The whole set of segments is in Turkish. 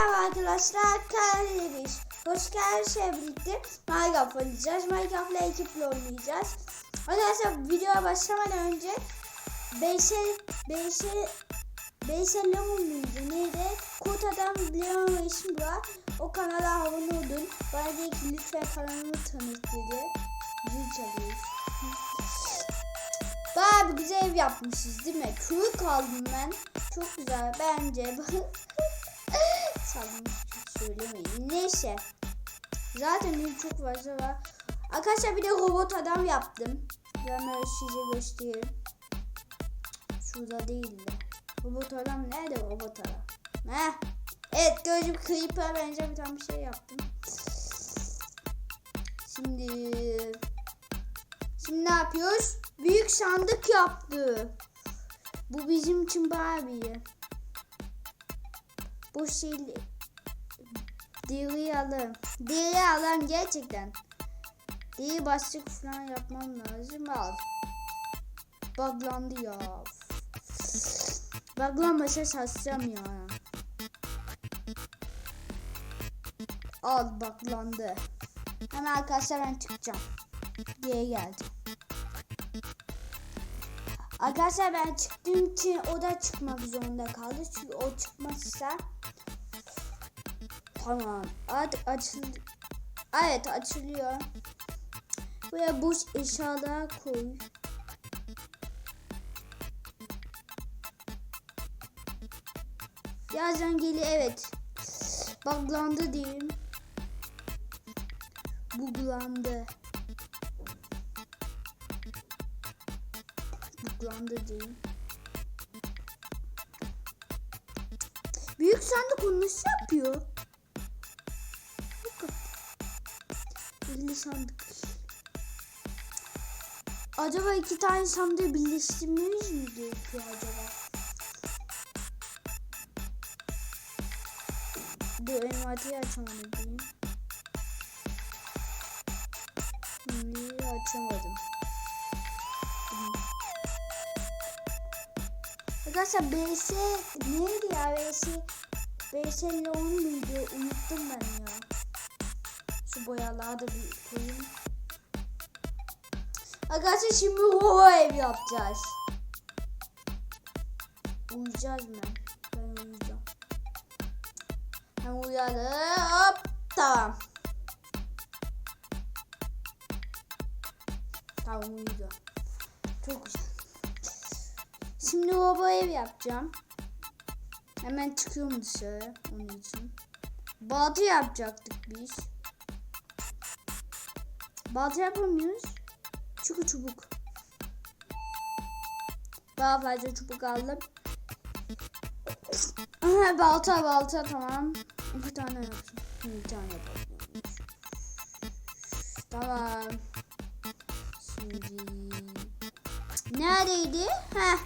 Merhaba arkadaşlar, Karadeviş. Hoş geldiniz birlikte Minecraft oynayacağız. Minecraft'la ekiple oynayacağız. Arkadaşlar videoya başlamadan önce Beysel, Beysel, Beysel Lemon muydu neydi? Kurt Adam Leon ve işim var. O kanala abone olun. Bana dedi ki lütfen kanalımı tanıt dedi. Zil çalıyoruz. Bayağı bir güzel ev yapmışız değil mi? Köy kaldım ben. Çok güzel bence. Hiç söylemeyin. Neyse. Zaten benim çok fazla var. Arkadaşlar bir de robot adam yaptım. Ben öyle size göstereyim. Şurada değil de. Robot adam nerede robot adam? Heh. Evet gözüm creeper'a benzer bir tane bir şey yaptım. Şimdi Şimdi ne yapıyoruz? Büyük sandık yaptı. Bu bizim için bayağı iyi. Bu şey deri alım. Deri alım gerçekten. Deri başlık falan yapmam lazım. Al. Buglandı ya. Buglanmasa satsam ya. Al buglandı. Hemen arkadaşlar ben çıkacağım. Diye geldim. Arkadaşlar ben çıktığım için o da çıkmak zorunda kaldı. Çünkü o çıkmazsa Tamam. Artık açıldı. Evet açılıyor. Buraya boş eşyalar koy. Birazdan geliyor evet. Buglandı diyeyim. Buglandı. Buglandı diyeyim. Büyük sandık onu nasıl yapıyor? Sandık. Acaba iki tane sandığı birleştirmemiz mi gerekiyor acaba? Dur envanteri açamadım diyeyim. Şimdi açamadım. Arkadaşlar BS neydi ya BS? BS Leon muydu? Unuttum ben. Şu boyaları da bir koyayım. Arkadaşlar şimdi hava ev yapacağız. Uyuyacağız mı? Ben uyuyacağım. Ben uyandım. Hop tamam. Tamam uyuyacağım. Çok güzel. Şimdi baba ev yapacağım. Hemen çıkıyorum dışarı onun için. Balta yapacaktık biz. Balta yapamıyoruz. Çünkü çubuk. Daha fazla çubuk aldım. Aha, balta balta tamam. İki tane yapsın. Bir tane yapalım. Tamam. Şimdi neredeydi? Heh.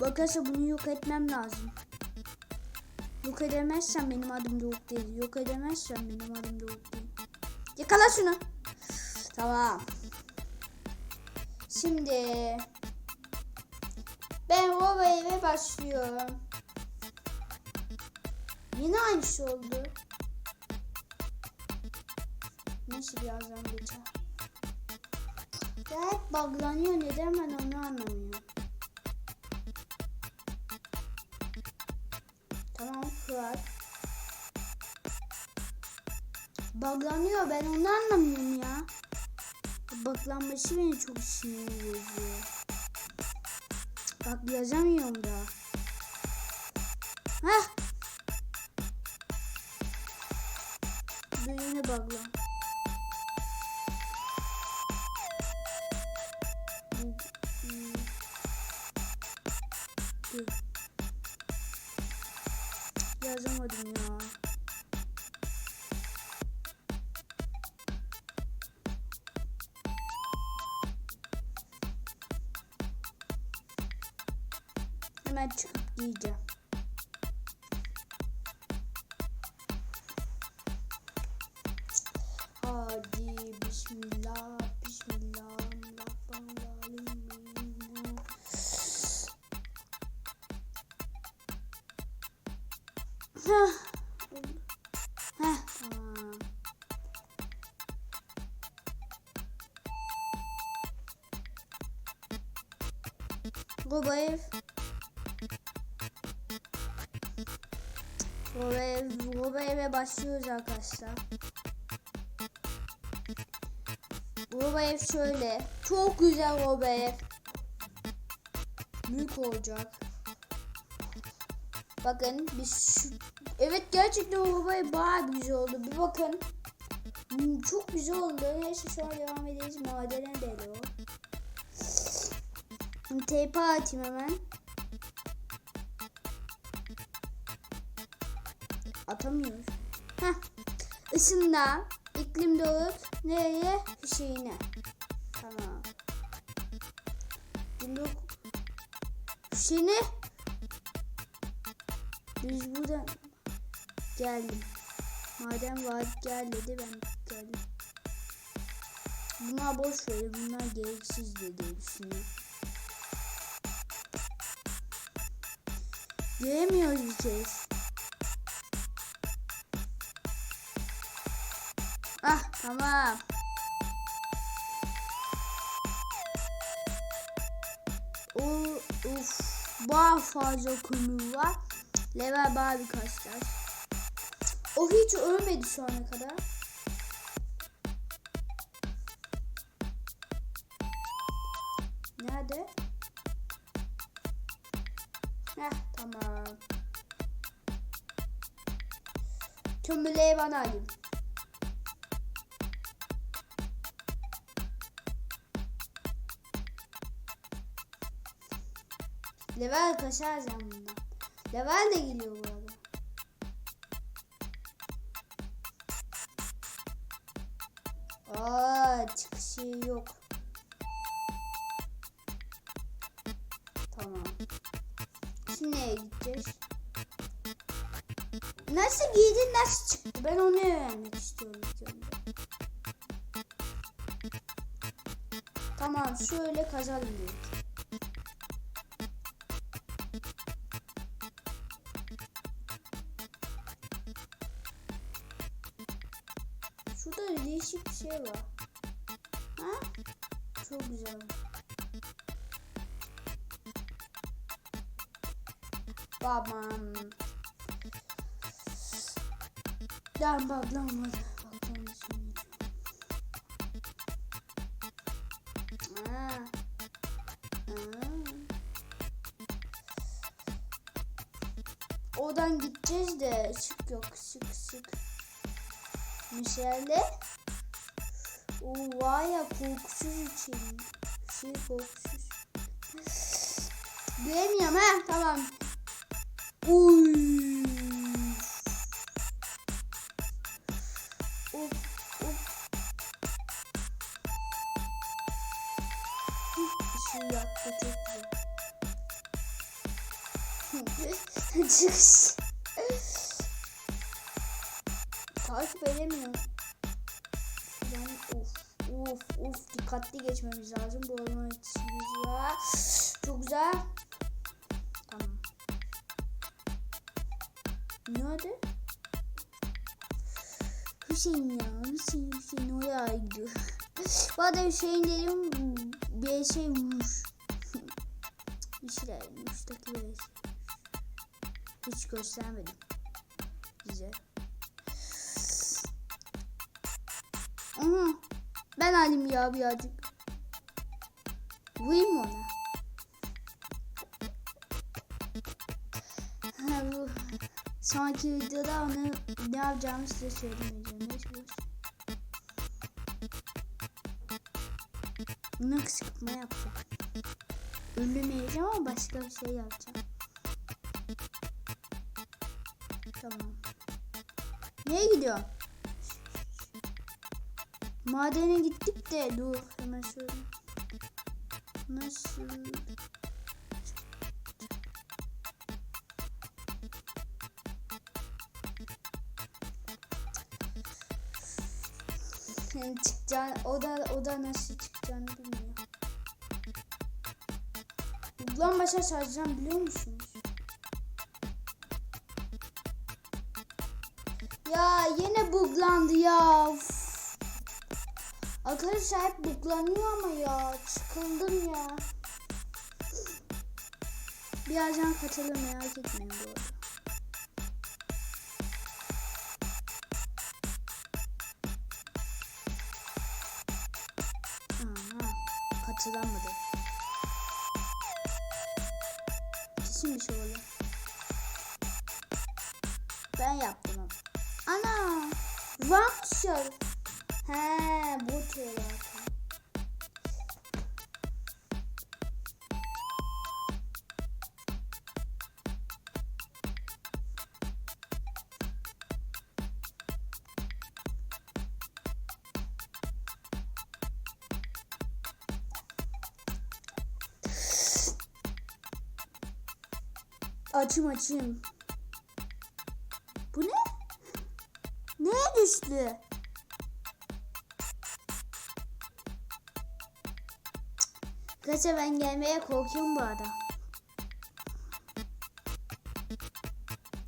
Bakasa bunu yok etmem lazım. Yok edemezsem benim adım Doğuk değil. Yok edemezsem benim adım Doğuk değil. Yakala şunu. Tamam. Şimdi ben baba eve başlıyorum. Yine aynı şey oldu. Neyse birazdan geçer. Ya hep buglanıyor neden ben onu anlamıyorum. Tamam Fırat. Buglanıyor ben onu anlamıyorum ya. Buglanması beni çok sinir bozuyor. Bak yazamıyorum da. Heh. Hemen çıkıp giyeceğim. Başlıyoruz arkadaşlar. Baba ev şöyle. Çok güzel baba ev. Büyük olacak. Bakın biz şu... Evet gerçekten o baba bayağı güzel oldu. Bir bakın. Hmm, Çok güzel oldu. Neyse şu an devam edeceğiz. Madene deli o. Şimdi Teype atayım hemen. Atamıyoruz. Isında iklim doğut nereye? Hüseyin'e. Tamam. Şimdi Hüseyin'e biz buradan geldim. Madem vaat gel dedi ben geldim. Bunlar boş ver. Bunlar gereksiz diye düşünüyorum. Göremiyoruz bir kez. Tamam. O uf bayağı fazla kömür var. Level bayağı birkaç taş. O hiç ölmedi şu ana kadar. Nerede? Heh tamam. Kömürleri bana alayım. Level kaçaracağım bundan. Level de geliyor bu arada. Aa çıkışı yok. Tamam. Şimdi nereye gideceğiz? Nasıl giydin nasıl çıktı? Ben onu öğrenmek istiyorum. Tamam şöyle kazalım dedik. Baklanmadı. Baklanmasın. Aa. Aa. Oradan gideceğiz de ışık yok ışık ışık. Michel'de o var ya korkusuz için. Şey korkusuz. Göremiyorum ha tamam. Uy. Of of dikkatli geçmemiz lazım. Bu olma işimiz var. Çok güzel. Tamam. Nerede? Hüseyin ya. Hüseyin Hüseyin oraya gidiyor. Bu arada Hüseyin dedim bir şey vurmuş. bir şeyler şey. Hiç göstermedim. Güzel. Ben alayım ya birazcık. Vurayım mı ona? Bu. Sonraki videoda onu ne yapacağımı size söylemeyeceğim. Neyse boş. Buna kıskırtma yapacağım. Ölmeyeceğim ama başka bir şey yapacağım. Tamam. Nereye gidiyor? Madene gittik de dur hemen şöyle. Nasıl? Yani çıkacağını, o da, o da nasıl çıkacağını bilmiyor. Ulan başa saracağım biliyor musunuz? Ya yine buglandı ya. Uf. Arkadaşlar hep buglanıyor ama ya. Çıkıldım ya. Birazdan kaçalım merak etmeyin bu arada. Aha, katılamadı. Açım açım. Bu ne? Neye düştü? Kaça ben gelmeye korkuyorum bu arada.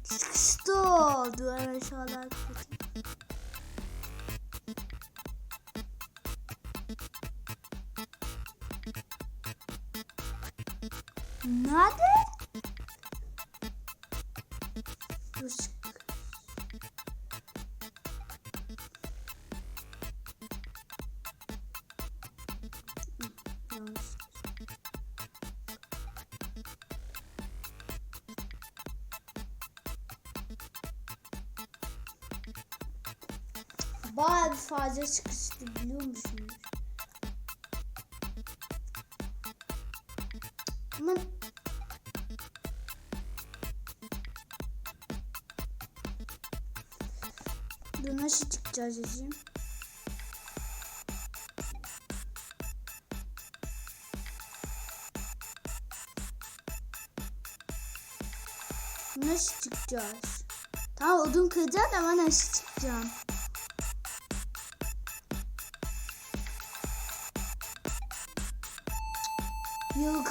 Sıkıştı o. Duvar aşağılar Bayağı bir fazla sıkıştı biliyor musunuz? Ama Dur nasıl çıkacağız Ecim? Nasıl çıkacağız? Tamam odun kıracağız ama nasıl çıkacağım?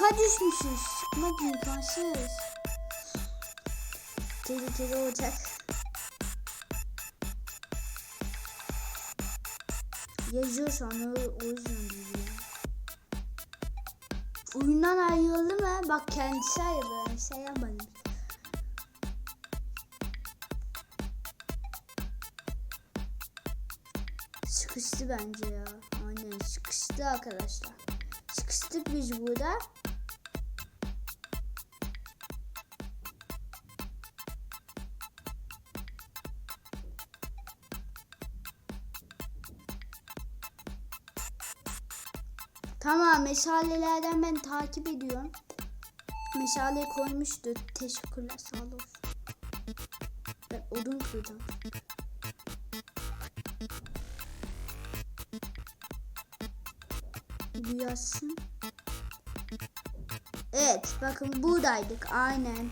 Yılka düşmüşüz. Çıkmak imkansız. Tehlikeli olacak. Yazıyor sonra o yüzden biliyorum. Oyundan ayrıldı mı? Bak kendisi ayrıldı. Ben şey yapmadım. Sıkıştı bence ya. Aynen sıkıştı arkadaşlar. Sıkıştık biz burada. Tamam meşalelerden ben takip ediyorum. Meşaleyi koymuştu. Teşekkürler sağ olsun. Ben odun kıracağım. Duyasın. Evet bakın buradaydık aynen.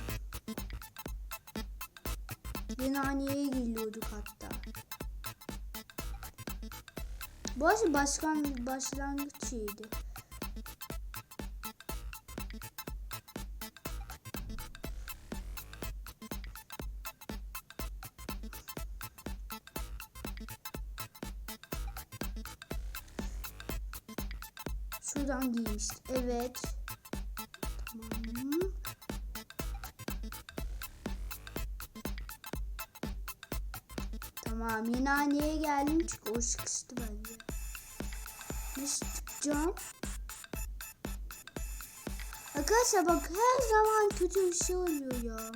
Yunaniye'ye geliyorduk hatta. Burası başkan başlangıç geldim çünkü o sıkıştı bence. Nasıl çıkacağım? Arkadaşlar bak her zaman kötü bir şey oluyor ya.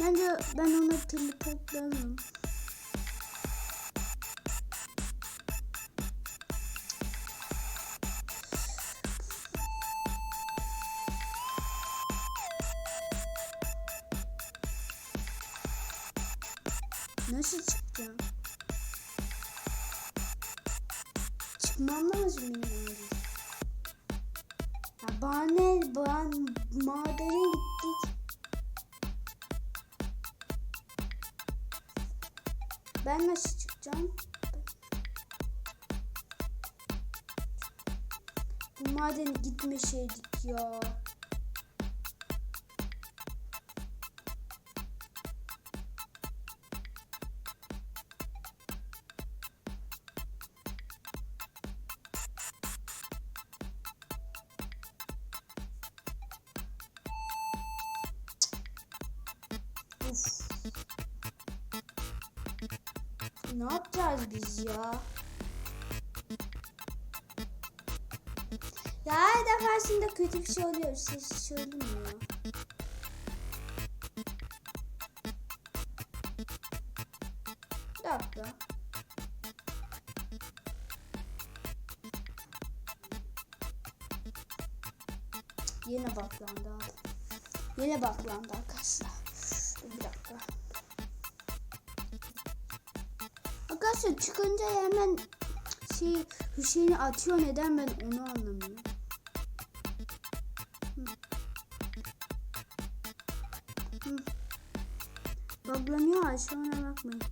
Bence ben ona teleportlarım. Nasıl Bu madene gitmeseydik ya. Defasında kötü bir şey oluyor. Ses söylemiyor. Bir dakika. Yine baklandı. Yine baklandı arkadaşlar. Bir dakika. Arkadaşlar çıkınca hemen şey Hüseyin'i atıyor neden ben onu anlamıyorum. Aşağına bakmayın.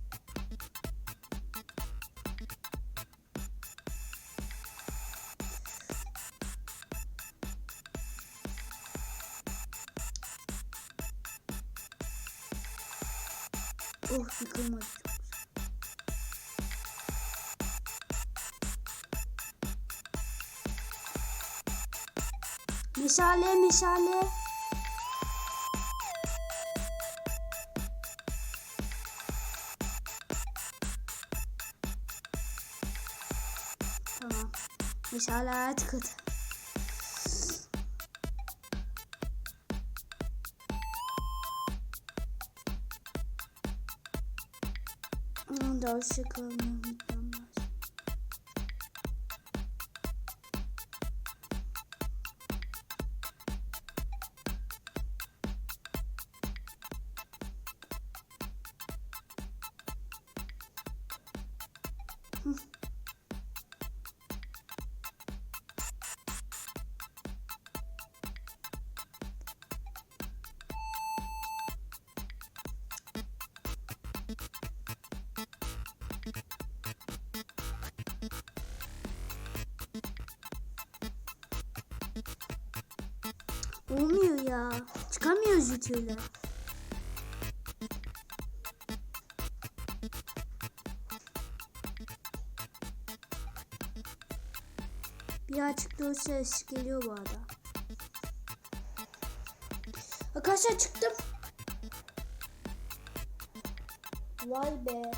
Oh yıkılmadı. Meşale meşale. Meşale tıkıt. Aman da Olmuyor ya. Çıkamıyoruz bir türlü. Bir açıklığı ses geliyor bu arada. Arkadaşlar çıktım. Vay be.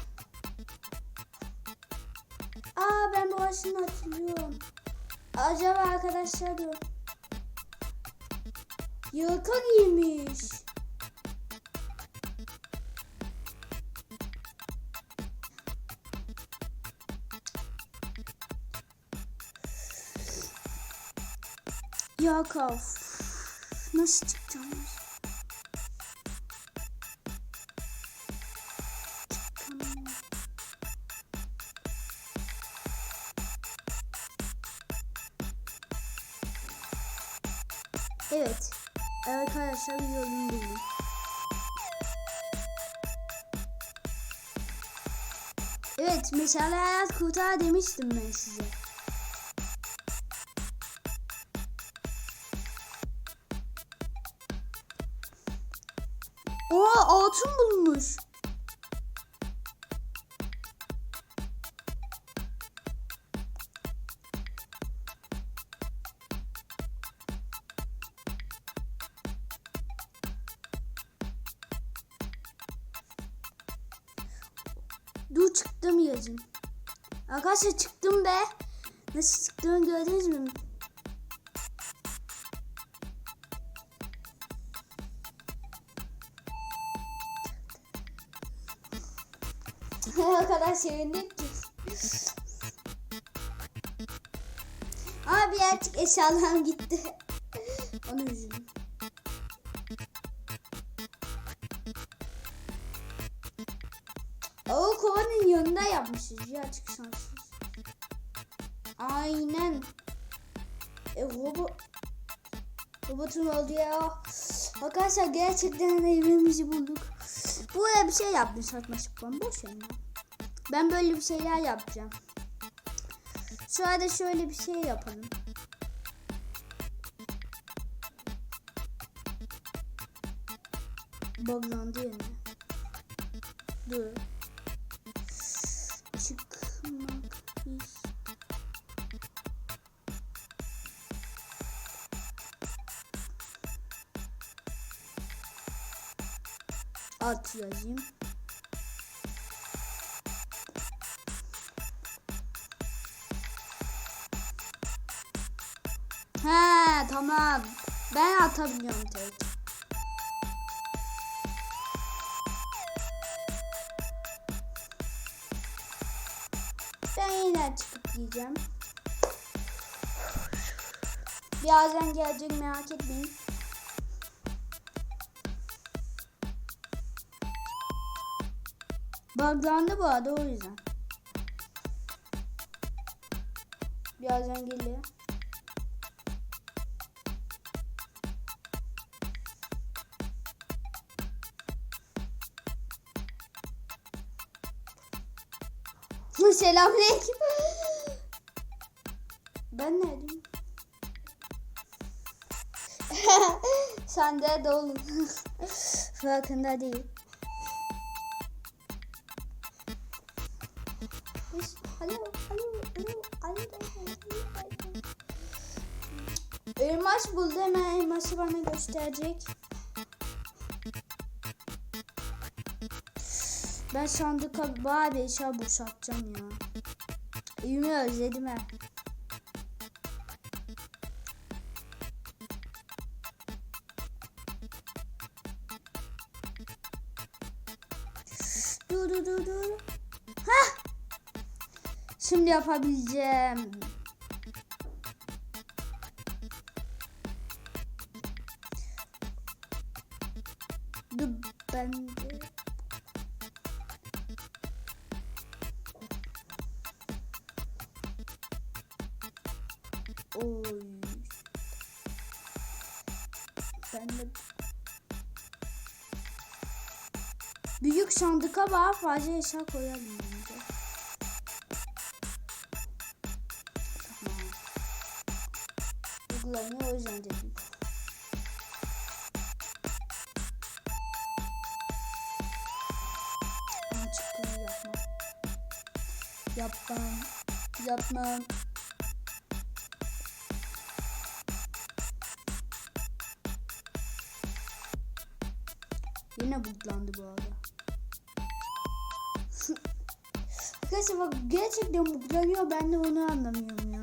Aa ben bu başını hatırlıyorum. Acaba arkadaşlar diyor. Yaka giymiş. Yaka. Nasıl çıkacağım? Arkadaşlar yolunu buldum. Evet, mesela hayat kurtar demiştim ben size. Oha altın bulmuş. Yazın. Arkadaşlar çıktım be. Nasıl çıktığını gördünüz mü? o kadar sevindik ki. Ama birazcık eşyalarım gitti. Kovanın yanında yapmışız ya açık şanssız. Aynen. E, robot robotun oldu ya. Arkadaşlar gerçekten evimizi bulduk. Buraya bir şey yaptım saçma sapan boş ver ya. Ben böyle bir şeyler yapacağım. Sonra da şöyle bir şey yapalım. Buglandı yine. Dur. at yazayım. He tamam. Ben atabiliyorum tek. Ben yine çıkıp yiyeceğim. Birazdan gelecek merak etmeyin. Buglandı bu arada o yüzden. Birazdan geliyor. Selamünaleyküm. Ben neredeyim? Sen de dolu. Farkında değil. Alo, alo, alo, alo. Elmas buldu hemen elması bana gösterecek. Ben sandıka bir eşya boşaltacağım ya. Evimi özledim ha. Dur dur dur dur. Şimdi yapabileceğim. Dur ben de. Oy. Ben de Büyük sandıka daha fazla eşya koyalım Yapmam. Yine buglandı bu arada. Arkadaşlar bak gerçekten buglanıyor ben de onu anlamıyorum ya.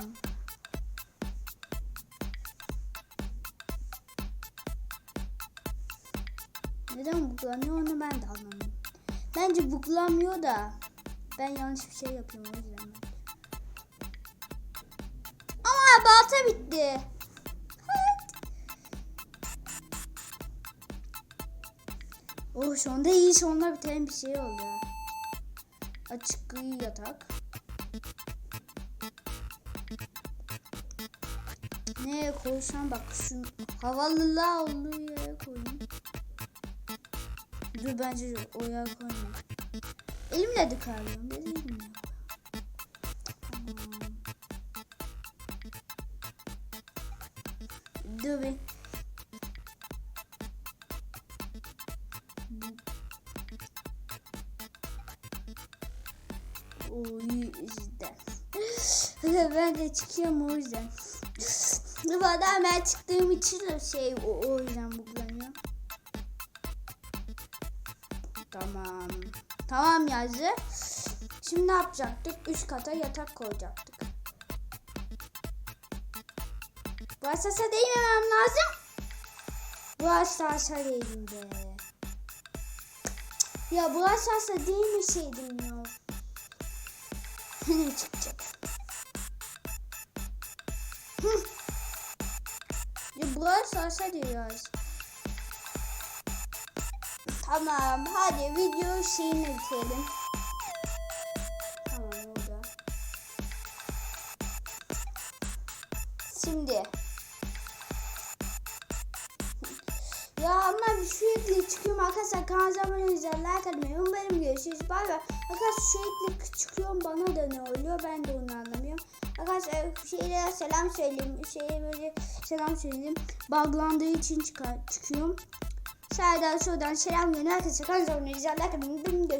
Neden buglanıyor onu ben de anlamıyorum. Bence buglanmıyor da ben yanlış bir şey yapıyorum o yüzden. Balta bitti. Oh anda iyi sonunda biten bir şey oldu. Açık yatak. Neye koysam bak şu havalılığa olduğu yere koyayım. Dur bence o yere koymayayım. Elimle dıkarlıyorum. Değil mi? Tamam. Bir. O yüzden. ben de çıkıyorum o yüzden. Valla ben çıktığım için şey o, o yüzden buglanıyor. Tamam. Tamam yazdı. Şimdi ne yapacaktık? Üst kata yatak koyacaktık. Bu asasa değmemem lazım. Bu asasa değilim be. Ya bu asasa değmeseydim ya. ne çıkacak? Hı. Ya bu asasa diyoruz. Tamam hadi video şeyini bitirelim. Şimdi. Çıkıyorum arkadaşlar kanalımıza abone olmayı like atmayı umarım görüşürüz. Bay bay. Arkadaşlar sürekli çıkıyorum bana da ne oluyor ben de onu anlamıyorum. Arkadaşlar şeylere selam söyleyeyim. Şeye böyle selam söyleyeyim. Bağlandığı için çıkar, çıkıyorum. Sağdan soldan selam verin arkadaşlar. Kanalımıza abone olmayı like atmayı unutmayın.